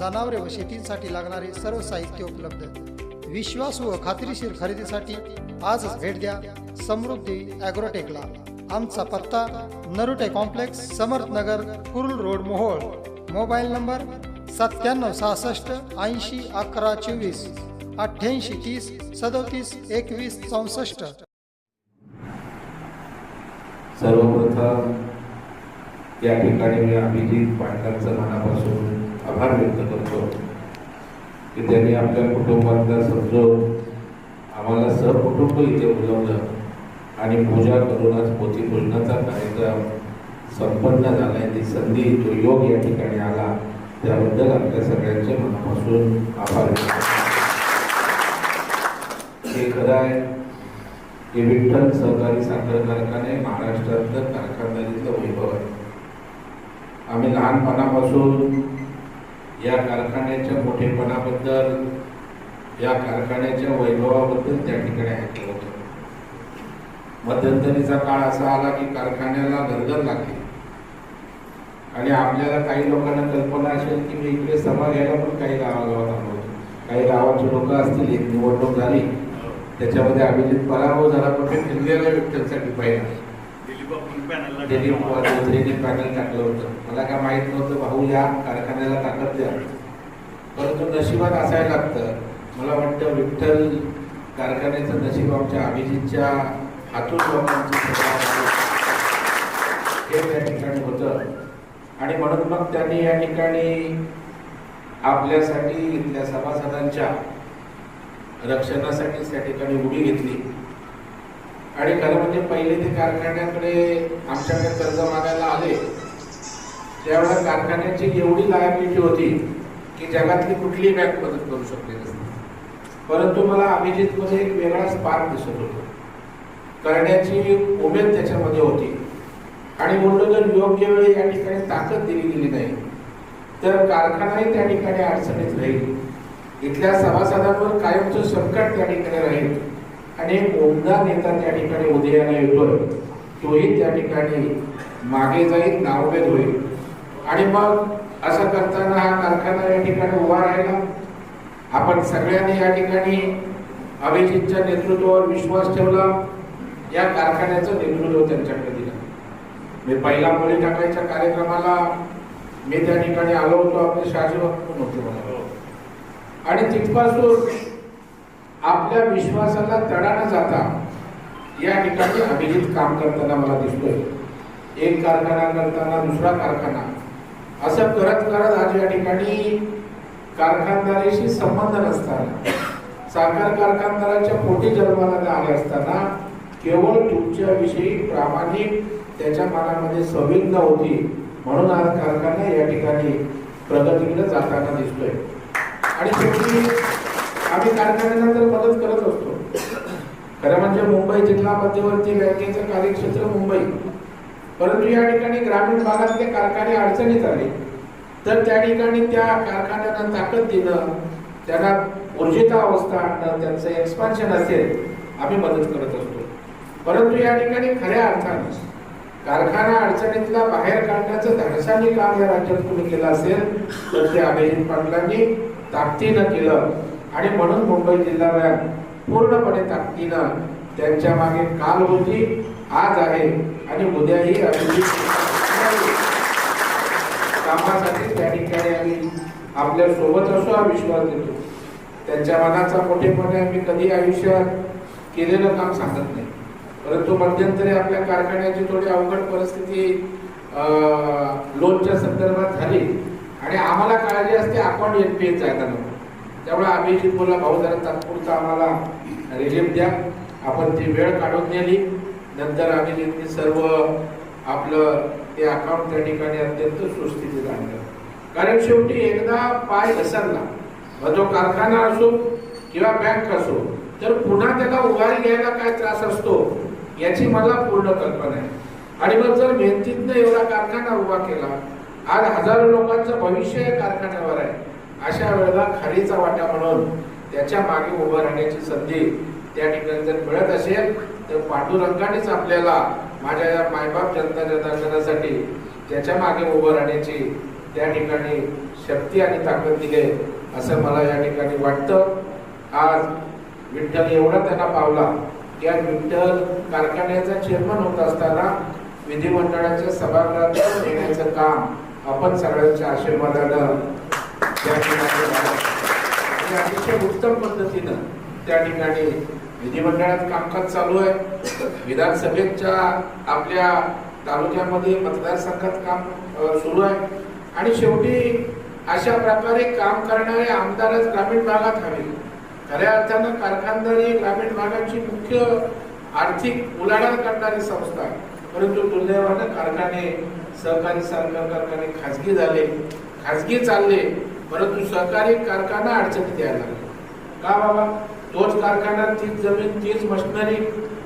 जनावरे व शेतीसाठी लागणारे सर्व साहित्य उपलब्ध विश्वास व खात्रीशीर खरेदीसाठी आजच भेट द्या समृद्धी ॲग्रोटेकला. आमचा पत्ता Narute complex Samarthnagar Kurul road Mohol. Mobile number सत्त्याण्णव सहासष्ट ऐंशी अकरा चोवीस अठ्ठ्याऐंशी तीस सदोतीस एकवीस चौसष्ट. सर्वप्रथम या ठिकाणी मी अभिजित पाटकरचं मनापासून आभार व्यक्त करतो की त्यांनी आपल्या कुटुंबातला समजून आम्हाला सहकुटुंब इथे बोलवलं आणि पूजा करूनच पोथीपूजनाचा कार्यक्रम संपन्न झालाय. ती संधी तो योग या ठिकाणी आला. त्याबद्दल आपल्या सगळ्यांचे मनापासून आभार व्यक्त करतो. हे खरं आहे हे विठ्ठल सहकारी साखर कारखाने महाराष्ट्रातलं कारखानदारीतलं वैभव आहे. आम्ही लहानपणापासून या कारखान्याच्या मोठेपणाबद्दल या कारखान्याच्या वैभवाबद्दल त्या ठिकाणी ऐकलं होतं. मध्यंतरीचा काळ असा आला की कारखान्याला गरगर लागली. आणि आपल्याला काही लोकांना कल्पना असेल की मी इकडे सभा घ्यायला पण काही गावागावात आलो होतो. काही गावाचे लोक असतील एक निवडणूक झाली. त्याच्यामध्ये अभिजित पराभव झाला. पण ते फिरलेला पाहिजे चौधरीने पॅनल टाकलं होतं. मला काय माहीत नव्हतं भाऊ या कारखान्याला ताकद द्या. परंतु नशिबात असायला लागतं. मला वाटतं विठ्ठल कारखान्याचं नशीब आमच्या अभिजितच्या हातून. हे त्या ठिकाणी होतं. आणि म्हणून मग त्यांनी या ठिकाणी आपल्यासाठी इथल्या सभासदांच्या रक्षणासाठी त्या ठिकाणी उडी घेतली. आणि खरं म्हणजे पहिले ते कारखान्याकडे आमच्याकडे कर्ज मागायला आले त्यावेळेला कारखान्याची एवढी लायबिलिटी होती की जगातली कुठलीही बँक मदत करू शकते परंतु मला अभिजितमध्ये एक वेगळा स्पार्क दिसत होतो. करण्याची उमेद त्याच्यामध्ये होती. आणि म्हणून जर योग्य वेळी या ठिकाणी ताकद दिली गेली नाही तर कारखानाही त्या ठिकाणी अडचणीत राहील. इथल्या सभासदांवर कायमचं संकट त्या ठिकाणी राहील. आणि एक उमदा नेता त्या ठिकाणी उदयाला येतोय तोही त्या ठिकाणी मागे जाईल नावभेद होईल आणि मग असं करताना हा कारखाना या ठिकाणी उभा राहिला. आपण सगळ्यांनी या ठिकाणी अभिजितच्या नेतृत्वावर विश्वास ठेवला. या कारखान्याचं नेतृत्व त्यांच्याकडे दिलं. मी पहिला मुली टाकायच्या कार्यक्रमाला मी त्या ठिकाणी आलो होतो आपले शाजीबाब पण होते मला. आणि तिथपासून आपल्या विश्वासाला तडा न जाता या ठिकाणी अभिजित काम करताना मला दिसतोय. एक कारखाना करताना दुसरा कारखाना. असं करत करत आज या ठिकाणी कारखानदारीशी संबंध नसताना साखर कारखानदाराच्या पोटी जन्माला आले असताना केवळ तुमच्या विषयी प्रामाणिक त्याच्या मनामध्ये संवेदना होती म्हणून आज कारखाना या ठिकाणी प्रगतीकडे जाताना दिसतोय. आणि आम्ही कारखान्यांना तर मदत करत असतो. खरं म्हणजे मुंबई जिल्हा मध्यवर्ती बँकेचं कार्यक्षेत्र मुंबई. परंतु या ठिकाणी ग्रामीण भागातले कारखाने अडचणीत आले. तर त्या ठिकाणी त्या कारखान्यांना ताकद देणं त्यांना ऊर्जिता अवस्था आणणं त्यांचं एक्सपान्शन असेल आम्ही मदत करत असतो. परंतु या ठिकाणी खऱ्या अर्थाने कारखाना अडचणीतला बाहेर काढण्याचं धाडसाने काम या राज्यात तुम्ही केलं असेल तर ते अभिजित पाटलांनी ताकदीनं केलं. आणि म्हणून मुंबई जिल्हा बँक पूर्णपणे ताकदीनं त्यांच्या मागे काल होती आज आहे आणि उद्याही अभिजित कामासाठी त्या ठिकाणी आम्ही आपल्यासोबत असो हा विश्वास देतो. त्यांच्या मनाचा मोठेपणे आम्ही कधी आयुष्यात केलेलं काम सांगत नाही. परंतु मध्यंतरी आपल्या कारखान्याची थोडी अवघड परिस्थिती लोनच्या संदर्भात झाली. आणि आम्हाला काळजी असते आपण एन पी एच जायला नको. त्यामुळे आम्ही बोलला भाऊ जरा तात्पुरता आम्हाला रिलीफ द्या. आपण ती वेळ काढून नेली. नंतर आम्ही त्यांनी सर्व आपलं ते अकाउंट त्या ठिकाणी अत्यंत सुस्थितीत आणलं. कारण शेवटी एकदा पाय घसरला मग तो कारखाना असो किंवा बँक असो तर पुन्हा त्याला उभारी घ्यायला काय त्रास असतो याची मला पूर्ण कल्पना आहे. आणि मग जर मेहनतीतनं एवढा कारखाना उभा केला आज हजारो लोकांचं भविष्य या कारखान्यावर आहे. अशा वेळेला खालीचा वाटा म्हणून त्याच्यामागे उभं राहण्याची संधी त्या ठिकाणी जर मिळत असेल तर पांडुरंगानेच आपल्याला माझ्या या मायबाप जनता जनार्दनासाठी त्याच्यामागे उभं राहण्याची त्या ठिकाणी शक्ती आणि ताकद दिली असं मला या ठिकाणी वाटतं. आज विठ्ठल एवढा त्यांना पावला की आज विठ्ठल कारखान्याचा चेअरमन होत असताना विधिमंडळाच्या सभागृहात येण्याचं काम आपण सगळ्यांच्या आशीर्वादानं त्या ठिकाणी अतिशय उत्तम पद्धतीनं त्या ठिकाणी विधिमंडळात कामकाज चालू आहे. विधानसभेच्या आपल्या तालुक्यामध्ये मतदारसंघात काम सुरू आहे. आणि शेवटी अशा प्रकारे काम करणारे आमदारच ग्रामीण भागात हवे. खऱ्या अर्थानं कारखानदारी ग्रामीण भागाची मुख्य आर्थिक उलाढाल करणारी संस्था आहे. परंतु दुर्दैवानं कारखाने सहकारी साखर कारखाने खाजगी झाले. खाजगी चालले. परंतु सहकारी कारखाना अडचणीत यायला लागला. का बाबा? तोच कारखाना तीच जमीन तीच मशिनरी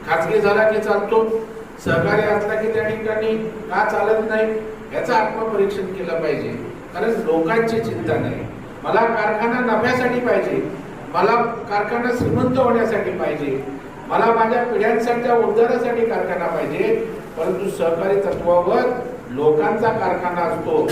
खाजगी झाला की चालतो. सहकारी असला की त्या ठिकाणी का चालत नाही? याचं आत्मपरीक्षण केलं पाहिजे. कारण लोकांची चिंता नाही. मला कारखाना नफ्यासाठी पाहिजे. मला कारखाना श्रीमंत होण्यासाठी पाहिजे. मला माझ्या पिढ्यांसाठीच्या उद्धारासाठी कारखाना पाहिजे. परंतु सहकारी तत्वावर लोकांचा कारखाना असतो.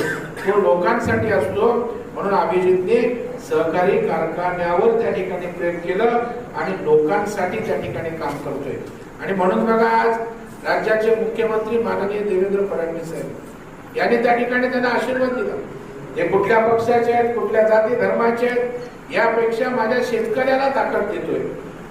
तो लोकांसाठी असतो. म्हणून अभिजितने सहकारी कारखान्यावर त्या ठिकाणी प्रेम केलं आणि लोकांसाठी त्या ठिकाणी काम करतोय. आणि म्हणून बघा आज राज्याचे मुख्यमंत्री माननीय देवेंद्र फडणवीस साहेब यांनी त्या ठिकाणी त्यांना आशीर्वाद दिला. हे कुठल्या पक्षाचे आहेत कुठल्या जाती धर्माचे आहेत यापेक्षा माझ्या शेतकऱ्याला ताकद देतोय.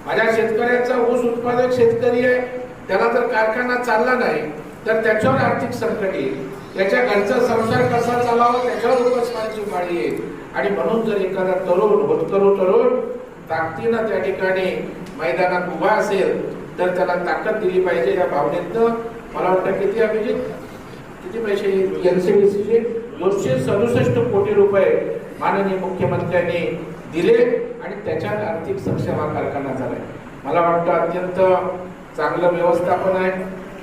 माझ्या शेतकऱ्याचा ऊस उत्पादक शेतकरी आहे त्याला जर कारखाना चालला नाही तर त्याच्यावर आर्थिक संकट येईल. त्याच्या घरचा संसार कसा चालावा त्याच्यावर उपस्मानाची पाळी येईल आणि म्हणून जर एखादा तरुण होतकरू तरुण ताकदीनं त्या ठिकाणी मैदानात उभा असेल तर त्याला ताकद दिली पाहिजे या भावनेतनं. मला वाटतं किती अभिजित? किती पैसे एनसीबीसीचे दोनशे सदुसष्ट कोटी रुपये माननीय मुख्यमंत्र्यांनी दिले आणि त्याच्यात आर्थिक सक्षम हा कारखाना झालाय. मला वाटतं अत्यंत चांगलं व्यवस्थापन आहे.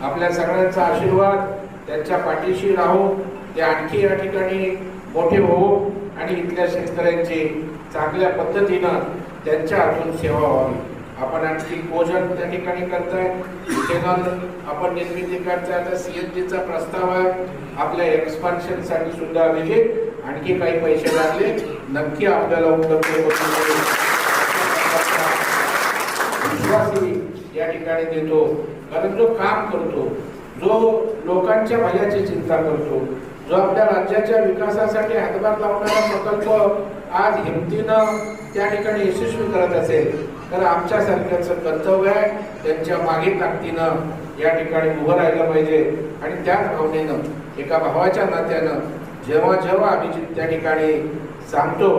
आपल्या सगळ्यांचा आशीर्वाद. त्यांच्या पाठीशी राहू ते आणखी या ठिकाणी मोठे होऊ आणि इथल्या शेतकऱ्यांची चांगल्या पद्धतीनं त्यांच्या हातून सेवा व्हावी. आपण आणखी भोजन त्या ठिकाणी करताय. इथेनॉल आपण निर्मिती करताय. आता जीचा प्रस्ताव आहे. आपल्या एक्सपान्शनसाठी सुद्धा अभिजित आणखी काही पैसे लागले. नक्की आपल्याला उपलब्ध होतील विश्वासही या ठिकाणी देतो. कारण जो काम करतो जो लोकांच्या भल्याची चिंता करतो जो आपल्या राज्याच्या विकासासाठी हातभार लावणारा प्रकल्प आज हिमतीनं त्या ठिकाणी यशस्वी करत असेल तर आमच्यासारख्याचं कर्तव्य आहे त्यांच्या मागे ताकदीनं या ठिकाणी उभं राहिलं पाहिजे. आणि त्याच भावनेनं एका भावाच्या नात्यानं जेव्हा जेव्हा अभिजित त्या ठिकाणी सांगतो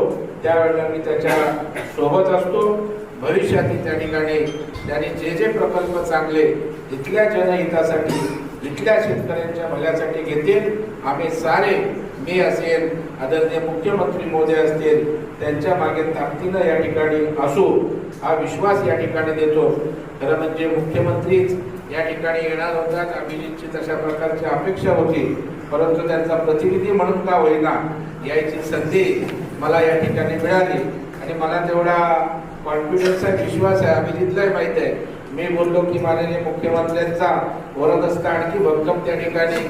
त्यावेळेला मी त्याच्या सोबत असतो. भविष्यातील त्या ठिकाणी त्यांनी जे जे प्रकल्प चांगले इथल्या जनहितासाठी इथल्या शेतकऱ्यांच्या भल्यासाठी घेतील. आम्ही सारे मी असेल आदरणीय मुख्यमंत्री मोदी असतील त्यांच्या मागे ताकदीनं या ठिकाणी असू हा विश्वास या ठिकाणी देतो. खरं म्हणजे मुख्यमंत्रीच या ठिकाणी येणार होतात अभिजितची तशा प्रकारची अपेक्षा होती. परंतु त्यांचा प्रतिनिधी म्हणून का होईना यायची संधी मला या ठिकाणी मिळाली. आणि मला तेवढा कॉन्फिडन्स आहे विश्वास आहे अभिजितलाही माहीत आहे. मी बोललो की माननीय मुख्यमंत्र्यांचा वरदस्त आणखी भक्कम त्या ठिकाणी.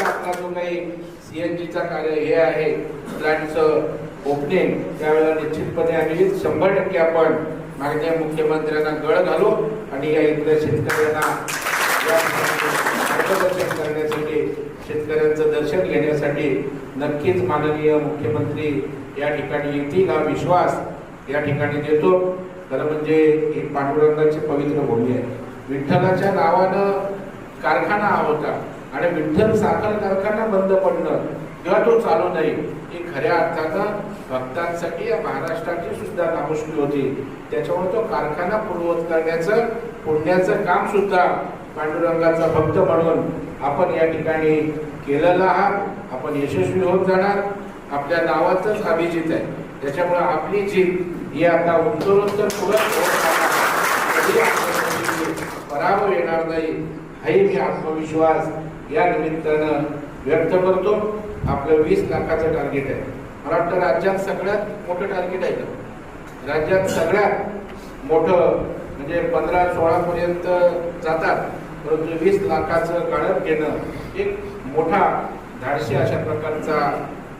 आपला जो काही सीएनजीचा कार्य हे आहे. प्लॅनचं ओपनिंग त्यावेळेला निश्चितपणे आम्ही शंभर टक्के आपण माननीय मुख्यमंत्र्यांना गळ घालू आणि या इथल्या शेतकऱ्यांना मार्गदर्शन करण्यासाठी शेतकऱ्यांचं दर्शन घेण्यासाठी नक्कीच माननीय मुख्यमंत्री या ठिकाणी येतील हा विश्वास. या ठिकाणी देतो. खरं म्हणजे ही पांडुरंगाची पवित्र भूमी आहे. विठ्ठलाच्या नावानं कारखाना हा होता आणि विठ्ठल साखर कारखाना बंद पडणं किंवा तो चालू नाही ही खऱ्या अर्थानं भक्तांसाठी या महाराष्ट्राची सुद्धा नामुष्की होती. त्याच्यामुळे तो कारखाना पूर्ववत करण्याचं पुण्याचं काम सुद्धा पांडुरंगाचा भक्त म्हणून आपण या ठिकाणी केलेलं आहात. आपण यशस्वी होत जाणार. आपल्या नावाचंच अभिजित आहे. त्याच्यामुळे आपली जीत ही आता उत्तरोत्तर पुढे पराभव येणार नाही हाही मी आत्मविश्वास या निमित्तानं व्यक्त करतो. आपलं वीस लाखाचं टार्गेट आहे. मला वाटतं राज्यात सगळ्यात मोठं टार्गेट आहे का? राज्यात सगळ्यात मोठं म्हणजे पंधरा सोळापर्यंत जातात. परंतु वीस लाखाचं काढत घेणं एक मोठा धाडशी अशा प्रकारचा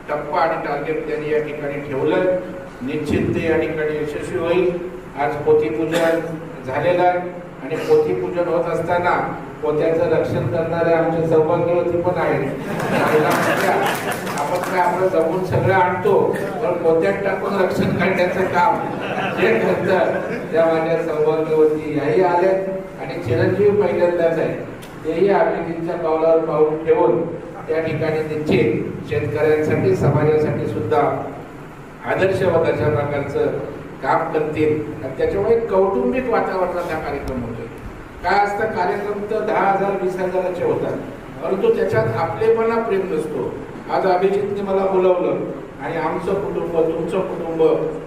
टप्पा आणि टार्गेट त्यांनी या ठिकाणी ठेवलं निश्चित ते या ठिकाणी यशस्वी होईल. आज पोथीपूजन झालेलं आहे. आणि पोथीपूजन होत असताना पोत्याचं रक्षण करणारे आमचे सौभाग्यवती पण आहेत. आपण काय आपलं जमून सगळं आणतो पण पोत्यात टाकून रक्षण करण्याचं काम जे करतं त्या माझ्या सौभाग्यवती याही आल्यात आणि चिरंजीव पहिल्यांदाच आहे. तेही अभिजितच्या पावलावर पाऊल ठेवून त्या ठिकाणी निश्चित शेतकऱ्यांसाठी समाजासाठी सुद्धा आदर्शवादाच्या प्रकारचं काम करतील आणि त्याच्यामुळे कौटुंबिक वातावरणात हा कार्यक्रम होतोय. काय असतं कार्यक्रम तर दहा हजार वीस हजाराचे होतात. परंतु त्याच्यात आपलेपणा प्रेम नसतो. आज अभिजितने मला बोलवलं आणि आमचं कुटुंब तुमचं कुटुंब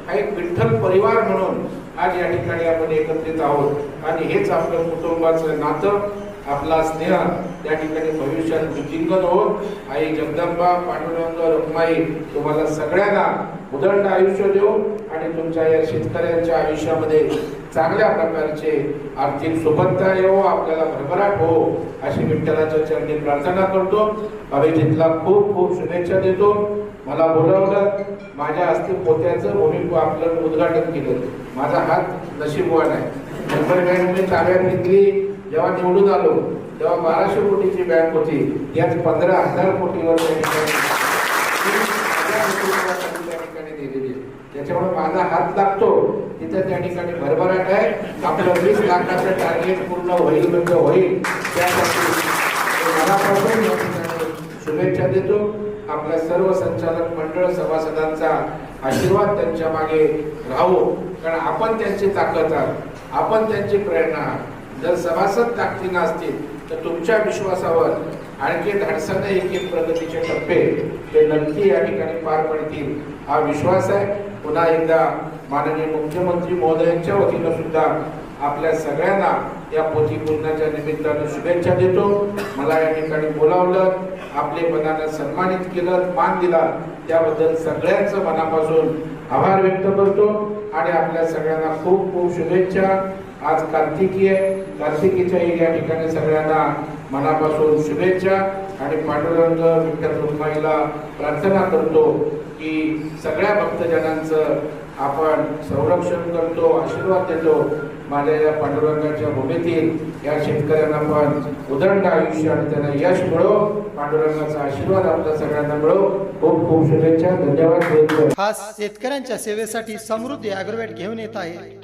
हा एक विठ्ठल परिवार म्हणून आज या ठिकाणी आपण एकत्रित आहोत. आणि हेच आपलं कुटुंबाचं नातं आपला स्नेह त्या ठिकाणी भविष्यात वृद्धिंगत होत आई जगदंबा पांडुरंग रुक्माई तुम्हाला सगळ्यांना उदंड आयुष्य देऊ आणि तुमच्या या शेतकऱ्यांच्या आयुष्यामध्ये चांगल्या प्रकारचे आर्थिक सुबत्ता येवो आपल्याला भरभराट हो अशी विठ्ठलाच्या चरणी प्रार्थना करतो. अभिजितला खूप खूप शुभेच्छा देतो. मला बोलावलं माझ्या हस्ते पोत्याचं भूमी आपलं उद्घाटन केलं. माझा हात नशीबवान आहे. नंबर बँक मी ताब्यात घेतली. जेव्हा निवडून आलो तेव्हा बाराशे कोटीची बँक होती. यात पंधरा हजार कोटीवर त्या ठिकाणी दिलेली त्याच्यामुळे माझा हात लागतो. तिथं त्या ठिकाणी भरभराट आहे. आपलं वीस लाखाचं टार्गेट पूर्ण होईल म्हणजे होईल. त्यासाठी मनापासून या ठिकाणी शुभेच्छा देतो. आपल्या सर्व संचालक मंडळ सभासदांचा आशीर्वाद त्यांच्या मागे राहू. कारण आपण त्यांची ताकद आहात. आपण त्यांची प्रेरणा आहात. जर सभासद ताकदीनं असतील तर तुमच्या विश्वासावर आणखी धाडसानं एक एक प्रगतीचे टप्पे ते नक्की या ठिकाणी पार पडतील. हा विश्वास आहे. पुन्हा एकदा माननीय मुख्यमंत्री महोदयांच्या वतीनं सुद्धा आपल्या सगळ्यांना या पोथीपूर्णाच्या निमित्तानं शुभेच्छा देतो. मला या ठिकाणी बोलावलं आपले पदानं सन्मानित केलं मान दिला. त्याबद्दल सगळ्यांचं मनापासून आभार व्यक्त करतो आणि आपल्या सगळ्यांना खूप खूप शुभेच्छा. आज कार्तिकी आहे. कार्तिकीच्याही या ठिकाणी सगळ्यांना मनापासून शुभेच्छा आणि पांडुरंग विठ्ठल रुक्माईला प्रार्थना करतो की सगळ्या भक्तजनांचं आपण संरक्षण करतो आशीर्वाद देतो. माझ्या या पांडुरंगाच्या भूमीतील या शेतकऱ्यांना पण उदंड आयुष्य आणि त्यांना यश मिळो. पांडुरंगाचा आशीर्वाद आपल्या सगळ्यांना मिळो. खूप खूप शुभेच्छा. धन्यवाद. हा शेतकऱ्यांच्या सेवेसाठी समृद्धी ॲग्रोवेट घेऊन येत आहे.